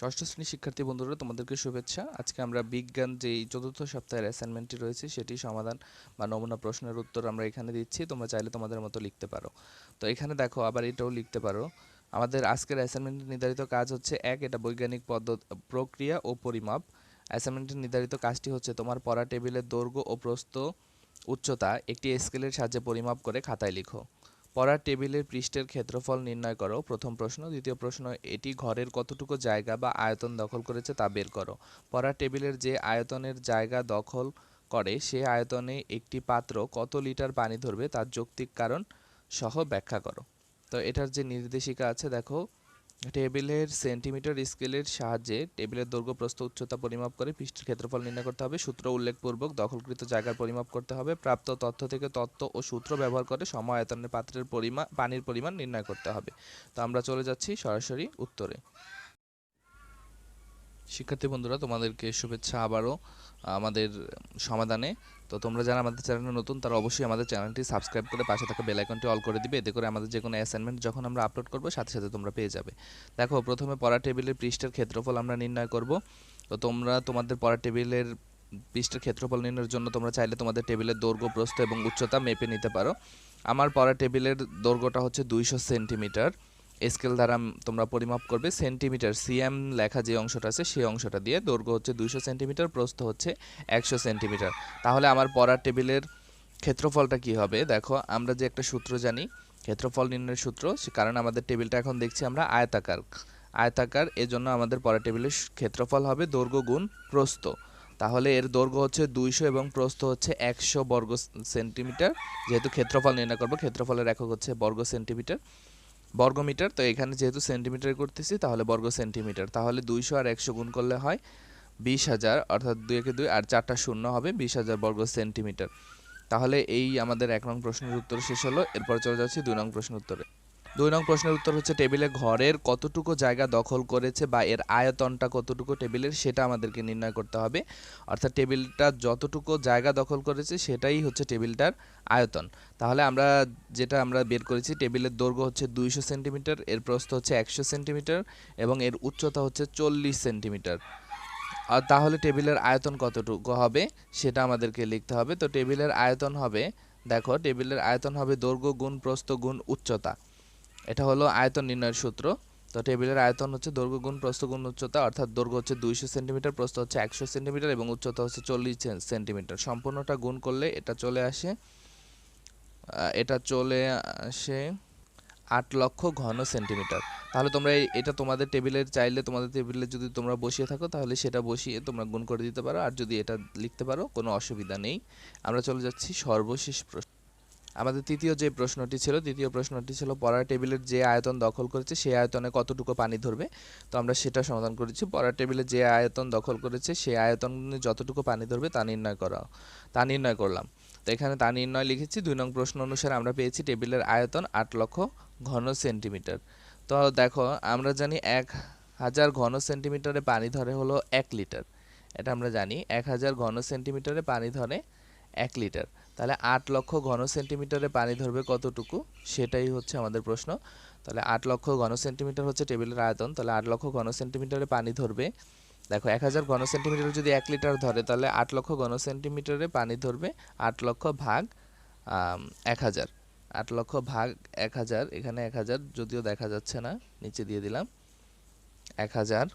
ষষ্ঠ শ্রেণির শিক্ষার্থী বন্ধুরা, তোমাদেরকে শুভেচ্ছা। আজকে আমরা বিজ্ঞান যেই চতুর্থ সপ্তাহের অ্যাসাইনমেন্টটি রয়েছে, সেটি সমাধান বা নমুনা প্রশ্নের উত্তর আমরা এখানে দিচ্ছি। তোমরা চাইলে তোমাদের মতো লিখতে পারো। তো এখানে দেখো, আবার এটাও লিখতে পারো। আমাদের আজকের অ্যাসাইনমেন্টের নির্ধারিত কাজ হচ্ছে, এক, এটা বৈজ্ঞানিক পদ্ধতি প্রক্রিয়া ও পরিমাপ। অ্যাসাইনমেন্টের নির্ধারিত কাজটি হচ্ছে, তোমার পড়া টেবিলের দৈর্ঘ্য ও প্রস্থ উচ্চতা, একটি স্কেলের সাহায্যে পরিমাপ করে খাতায় লিখো। পড়ার টেবিলের পৃষ্ঠের ক্ষেত্রফল নির্ণয় করো। প্রথম প্রশ্ন। দ্বিতীয় প্রশ্ন, এটি ঘরের কতটুকু জায়গা বা আয়তন দখল করেছে তা বের করো। পড়ার টেবিলের যে আয়তনের জায়গা দখল করে, সে আয়তনে একটি পাত্র কত লিটার পানি ধরবে তার যৌক্তিক কারণ সহ ব্যাখ্যা করো। তো এটার যে নির্দেশিকা আছে, দেখো টেবিলের সেন্টিমিটার স্কেলের সাহায্যে টেবিলের দৈর্ঘ্য, প্রস্থ, উচ্চতা পরিমাপ করে পৃষ্ঠের ক্ষেত্রফল নির্ণয় করতে হবে। সূত্র উল্লেখপূর্বক দখলকৃত জায়গার পরিমাপ করতে হবে। প্রাপ্ত তথ্য থেকে তত্ত্ব ও সূত্র ব্যবহার করে সম আয়তনের পাত্রের পরিমাণ পানির পরিমাণ নির্ণয় করতে হবে। তো আমরা চলে যাচ্ছি সরাসরি উত্তরে। শিক্ষার্থী বন্ধুরা, তোমাদেরকে শুভেচ্ছা আবারও আমাদের সমাধানে। তো তোমরা যারা আমাদের চ্যানেলে নতুন, তারা অবশ্যই আমাদের চ্যানেলটি সাবস্ক্রাইব করে পাশে থাকা বেল আইকনটি অল করে দিবে। এতে করে আমাদের যে কোনো অ্যাসাইনমেন্ট যখন আমরা আপলোড করব, সাথে সাথে তোমরা পেয়ে যাবে। দেখো, প্রথমে পড়া টেবিলের পৃষ্ঠের ক্ষেত্রফল আমরা নির্ণয় করব। তো তোমরা তোমাদের পড়া টেবিলের পৃষ্ঠের ক্ষেত্রফল নির্ণয়ের জন্য তোমরা চাইলে তোমাদের টেবিলের দৈর্ঘ্য, প্রস্থ এবং উচ্চতা মেপে নিতে পারো। আমার পড়া টেবিলের দৈর্ঘ্যটা হচ্ছে দুইশো সেন্টিমিটার। স্কেল দ্বারা তোমরা পরিমাপ করবে সেন্টিমিটার সিএম লেখা যে অংশটা আছে সেই অংশটা দিয়ে দৈর্ঘ্য হচ্ছে দুইশো সেন্টিমিটার প্রস্থ হচ্ছে একশো সেন্টিমিটার তাহলে আমার পড়ার টেবিলের ক্ষেত্রফলটা কি হবে? দেখো, আমরা যে একটা সূত্র জানি, ক্ষেত্রফল নির্ণয়ের সূত্র, সে কারণে আমাদের টেবিলটা এখন দেখছি আমরা আয়তাকার। আয়তাকার, এজন্য আমাদের পড়া টেবিলের ক্ষেত্রফল হবে দৈর্ঘ্য গুণ প্রস্থ। তাহলে এর দৈর্ঘ্য হচ্ছে দুইশো এবং প্রস্থ হচ্ছে একশো বর্গ সেন্টিমিটার যেহেতু ক্ষেত্রফল নির্ণয় করব, ক্ষেত্রফলের একক হচ্ছে বর্গ সেন্টিমিটার বর্গমিটার, তো এখানে যেহেতু সেন্টিমিটার করতেছি, তাহলে বর্গ সেন্টিমিটার। তাহলে দুইশো আর একশো গুণ করলে হয় বিশ হাজার, অর্থাৎ দুই একে দুই, আর চারটা শূন্য হবে বিশ হাজার বর্গ সেন্টিমিটার। তাহলে এই আমাদের এক নং প্রশ্নের উত্তর শেষ হলো, এরপর চলে যাচ্ছি দুই নং প্রশ্নের উত্তরে। দুই নং প্রশ্নের উত্তর হচ্ছে টেবিলে ঘরের কতটুকু জায়গা দখল করেছে বা এর আয়তনটা কতটুকু টেবিলের সেটা আমাদেরকে নির্ণয় করতে হবে। অর্থাৎ টেবিলটা যতটুকু জায়গা দখল করেছে সেটাই হচ্ছে টেবিলটার আয়তন। তাহলে আমরা যেটা আমরা বের করেছি, টেবিলের দৈর্ঘ্য হচ্ছে দুইশো সেন্টিমিটার, এর প্রস্থ হচ্ছে একশো সেন্টিমিটার এবং এর উচ্চতা হচ্ছে চল্লিশ সেন্টিমিটার। আর তাহলে টেবিলের আয়তন কতটুকু হবে সেটা আমাদেরকে লিখতে হবে। তো টেবিলের আয়তন হবে, দেখো, টেবিলের আয়তন হবে দৈর্ঘ্য গুণ প্রস্থ গুণ উচ্চতা। এটা হলো আয়তন নির্ণয়ের সূত্র। তো টেবিলের আয়তন হচ্ছে দৈর্ঘ্য গুণ প্রস্থ গুণ উচ্চতা, অর্থাৎ দৈর্ঘ্য হচ্ছে দুইশো সেন্টিমিটার, প্রস্থ হচ্ছে একশো সেন্টিমিটার এবং উচ্চতা হচ্ছে চল্লিশ সেন্টিমিটার। সম্পূর্ণটা গুণ করলে এটা চলে আসে এটা চলে আসে আট লক্ষ ঘন সেন্টিমিটার। তাহলে তোমরা এটা তোমাদের টেবিলের চাইলে তোমাদের টেবিলে যদি তোমরা বসিয়ে থাকো, তাহলে সেটা বসিয়ে তোমরা গুণ করে দিতে পারো। আর যদি এটা লিখতে পারো, কোনো অসুবিধা নেই। আমরা চলে যাচ্ছি সর্বশেষ প্রশ্ন। আমাদের তৃতীয় যে প্রশ্নটি ছিল তৃতীয় প্রশ্নটি ছিল পড়ার টেবিলের যে আয়তন দখল করেছে, সেই আয়তনে কতটুকু পানি ধরবে? তো আমরা সেটা সমাধান করেছি। পড়ার টেবিলে যে আয়তন দখল করেছে, সেই আয়তন যতটুকু পানি ধরবে তা নির্ণয় করা তা নির্ণয় করলাম। তো এখানে তা নির্ণয় লিখেছি। দুই নং প্রশ্ন অনুসারে আমরা পেয়েছি টেবিলের আয়তন আট লক্ষ ঘন সেন্টিমিটার। তো দেখো, আমরা জানি এক হাজার ঘন সেন্টিমিটারে পানি ধরে হলো এক লিটার। এটা আমরা জানি, এক হাজার ঘন সেন্টিমিটারে পানি ধরে এক লিটার। তাহলে আট লক্ষ ঘন সেন্টিমিটারে পানি ধরবে কতটুকু? সেটাই হচ্ছে আমাদের প্রশ্ন। তাহলে আট লক্ষ ঘন সেন্টিমিটার হচ্ছে টেবিলের আয়তন। তাহলে আট লক্ষ ঘন সেন্টিমিটারে পানি ধরবে। দেখো, এক হাজার ঘন সেন্টিমিটার যদি এক লিটার ধরে, তাহলে আট লক্ষ ঘন সেন্টিমিটারে পানি ধরবে আট লক্ষ ভাগ এক হাজার। আট লক্ষ ভাগ এক হাজার, এখানে এক হাজার, যদিও দেখা যাচ্ছে না, নিচে দিয়ে দিলাম। এক হাজার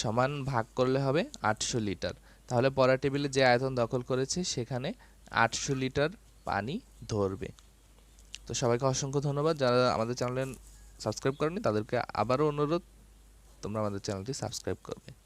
সমান ভাগ করলে হবে আটশো লিটার। তাহলে পরা টেবিলে যে আয়তন দখল করেছে, সেখানে আটশো লিটার পানি ধরবে। তো সবাইকে অসংখ্য ধন্যবাদ। যারা আমাদের চ্যানেলে সাবস্ক্রাইব করেনি তাদেরকে আবারও অনুরোধ, তোমরা আমাদের চ্যানেলটি সাবস্ক্রাইব করবে।